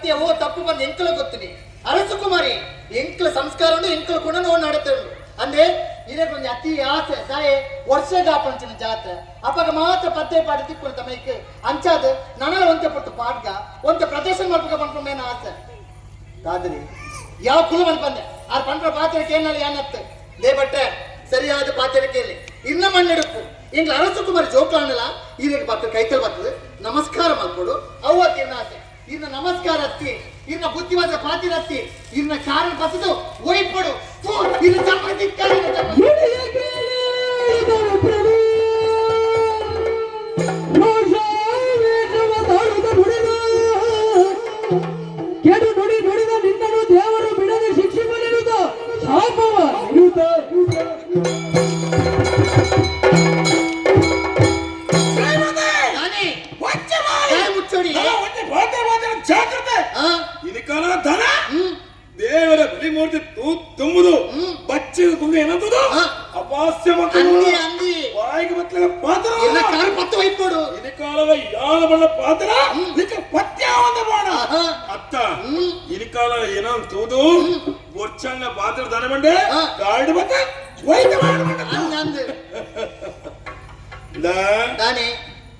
ಸತ್ಯ ಓ ತಪ್ಪು ಬಂದು ಎಂಕಲ ಗೊತ್ತಿನಿ ಅರಸು ಕುಮಾರಿ ಎಂಕಲ ಸಂಸ್ಕಾರ ಉಂಡು ಎಂಕಲ ಗುಣ ನೋಡಿ ನಡೀತಾರೆ ಅಂದ್ರೆ ಇದೇ ಕೊಂಚ ಅತಿ ಆಸೆ ಸಾಯೆ ವರ್ಷಗ ಪಂಚನ ಜಾತ ಅಪ್ಪಗ ಮಾತ್ರ ಪತ್ತೆ ಪಾಡಿ ತಿಕ್ಕೊಂಡು ತಮೈಕ್ ಅಂಚಾದ ನನಲ ಒಂತೆ ಪಟ್ಟು ಪಾಡ್ಗ ಒಂತೆ ಪ್ರದರ್ಶನ ಮಾಡ್ಬೇಕ ಪಂಪಮೇನ ಆಸೆ ಕಾದ್ರಿ ಯಾವ ಕುಲ ಬಂದ್ ಬಂದೆ ಆ ಪಂಡ್ರ ಪಾತ್ರಕ್ಕೆ ಏನಲ್ಲಿ ಏನತ್ತೆ ಲೇ ಬಟ್ಟೆ ಸರಿಯಾದ ಪಾತ್ರಕ್ಕೆ ಇನ್ನ ಮಣ್ಣೆಡುಕು ಇಂಗ್ಲ ಅರಸು ಕುಮಾರಿ ಜೋಕ್ಲಾನಲ್ಲ ಇದಕ್ಕೆ ಬರ್ತದೆ ಕೈಕಲ್ ಬರ್ತದೆ ಹತ್ತಿ ಇನ್ನ ಬುದ್ಧಿವಂತ ಪಾತಿ ಹತ್ತಿ ಇನ್ನ ಕಾರಣ ಬಸದು ಒಯ್ಪಡು ಇನ್ನು ಚಪ್ಪಲಿ ಇದಕ್ಕಾಲ ಧನ ದೇವರ ಬಲಿಮೂರ್ತಿ ತೂ ತುಂಬುದು. ಬಚ್ಚಿದ ತುಂಬ ಏನಂತದು. ಅಪಾಸ್ಯ ಅಂದಿ ಬಾಯಿಗೆ ಬತ್ತಲ ಪಾತ್ರ ಕಾರಣ ಪತ್ತು ಒಯ್ಪಡು ಇದಕ್ಕಾಲದ ಯಾರ ಬಣ್ಣ ಪಾತ್ರ? ಒಂದು ಬಾಣ. ಅತ್ತ ಹ್ಮ್. ಕಾಲ ಏನಂತೂದು ಬೊಚ್ಚಂಗ ಪಾತ್ರ ದನ ಹಾ. ಗಾಡಿ ಬತ್ತ ವೈದ್ಯ ಮಾಡ್ಬೇಕ ಅಂದ್.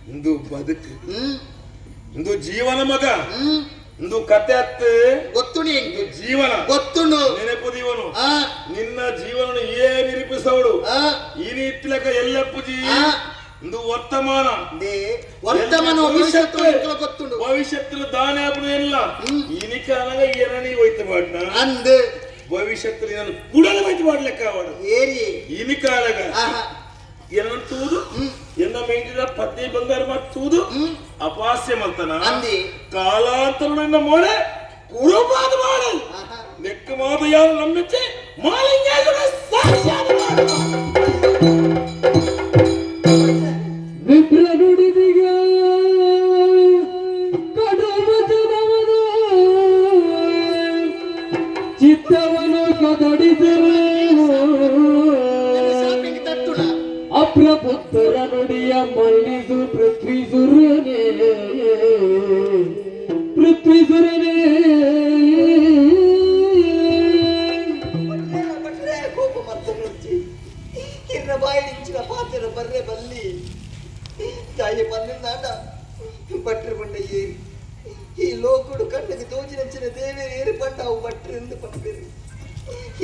ಇಂದು ಬದುಕು. ಇಂದು ಜೀವನ ಮಗ. ಇಂದು ಕತೆ ಅತ್ತ. ಗೊತ್ತುಣಿ. ಜೀವನ. ಜೀವನ ಗೊತ್ತುಂಡು ನೆನಪುದಿವನು ಆ. ನಿನ್ನ ಜೀವನ ಏ ನಿರೂಪಿಸವಳು. ಆ. ಈ ರೀತಿಲಕ ಎಲ್ಲಪ್ಪುಜಿ. ಇಂದು ವರ್ತಮಾನ. ದೇ ವರ್ತಮಾನ ಭವಿಷ್ಯತ್ತು? ಗೊತ್ತುಂಡು ಭವಿಷ್ಯತ್ತು ದಾನೆ ಇಲ್ಲ. ಹ್ಮ್. ಇನಿಕ ಅನಗ ಏನನಿ ಹೋಯ್ತು ಮಾಡ್ನ ಅಂದು. ಭವಿಷ್ಯತ್ತು ನಾನು ಕುಡಲ ಹೋಯ್ತು ಮಾಡ್ಲಿಕ್ಕೆ ಅವಳು ಏರಿ. ಇನಿಕ ಅನಗ ಏನಂತೂ ಏನಂತೂದು ಹ್ಮ್ ಮೇಲಿನ ಪತ್ನಿ ಬಂಗಾರ ಮತ್ತೂದು ಹ್ಮ್. ಅಪಾಸ್ಯ ಮಂತನ ಅಂದಿ. ಕಾಲಾಂತರದಿಂದ ಮೋಡೆ ಕುರುಬಾದ ಮಾಡ. ನೆಕ್ಕ ಲೆಕ್ಕ ಮಾದ ಯಾರು ನಂಬಿಚ್ಚೆ ಮಾಲಿಂಗ ಸಾಕ್ಷಾತ್ ಮಾಡು ವಿಪ್ರ ನುಡಿದಿಗ ಕಡುಮತನವನು ಚಿತ್ತವನು ಕದಡಿದರು ಅಪ್ರಬುದ್ಧರ ನುಡಿಯ ಮಲ್ಲಿಸು ಪೃಥ್ವಿ ಸುರನೇ ಪೃಥ್ವಿ ಸುರನೇ ಬಟ್ರೆ ಕೋಪ ಮತ್ತೆ ನುಚ್ಚಿ ಇನ್ನ ಬಾಯಿ ಇಚ್ಚಿನ ಪಾತ್ರ ಬರ್ರೆ ಬಲ್ಲಿ ತಾಯಿ ಬಂದಿದ್ದಾಡ ಬಟ್ರೆ ಬಂಡ ಏರಿ ಈ ಲೋಕುಡು ಕಣ್ಣಿಗೆ ತೋಚಿನಂಚಿನ ದೇವೇರು ಏರಿ ಪಟ್ಟ ಅವು ಬಟ್ರೆ ಎಂದು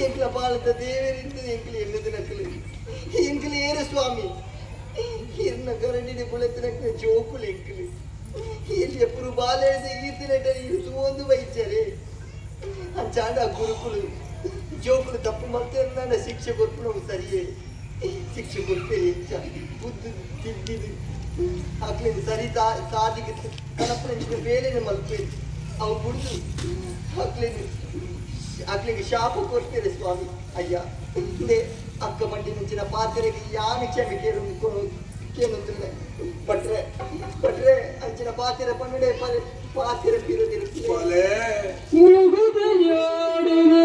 ಎಂಕ್ಲ ಬಾಲದ ದೇವೇರಿಂದ ಎಂಕ್ಲಿ ಎನ್ನದು ನಕಲಿ ಎಂಕ್ಲಿ ಏರು ಸ್ವಾಮಿ. ಇರ್ನ ಗರಡಿನ ಕುಳಿತಿನ ಜೋಕುಲು ಎಂಕ್ಲಿ ಇಲ್ಲಿ ಎಪ್ಪರು ಬಾಲ ಎಳೆದ ಈತಿನ ಇರುತ್ತು ಒಂದು ವೈದ್ಯರೇ. ಅಂಚಾಂಡ ಗುರುಕುಲು. ಜೋಕುಲು ತಪ್ಪು ಮತ್ತೆ ನನ್ನ ಶಿಕ್ಷೆ ಕೊಟ್ಟು ಸರಿಯೇ. ಶಿಕ್ಷೆ ಕೊಟ್ಟೆ ಹೆಚ್ಚ. ಬುದ್ಧಿ ತಿದ್ದಿದು ಹಾಕ್ಲಿಂದ ಸರಿ ಸಾ ಸಾದಿಗೆ ಕನಪನ ಬೇರೆನೆ ಮಲ್ಪೇರಿ ಅವು ಬಿಡುದು. ಹಾಕ್ಲಿಂದ ಹಾಕ್ಲಿಂಗೆ ಶಾಪ ಕೊಡ್ತೀರಿ ಸ್ವಾಮಿ ಅಯ್ಯ ಹಿಂದೆ ಅಕ್ಕ ಮಂಡಿ ಮುಂಚಿನ ಪಾತ್ರೆಗೆ ಯಾನ ಕ್ಷಮೆ ಕೇಳು ಕೇಳುತ್ತಿಲ್ಲ ಬಟ್ರೆ ಬಟ್ರೆ ಅಂಚಿನ ಪಾತ್ರೆ ಪನ್ನಡೆ ಪಾತ್ರೆ ಬೀರದಿರುತ್ತದೆ ಬಾಲೆ ಮುಳುಗುದೆಯಾಡುವ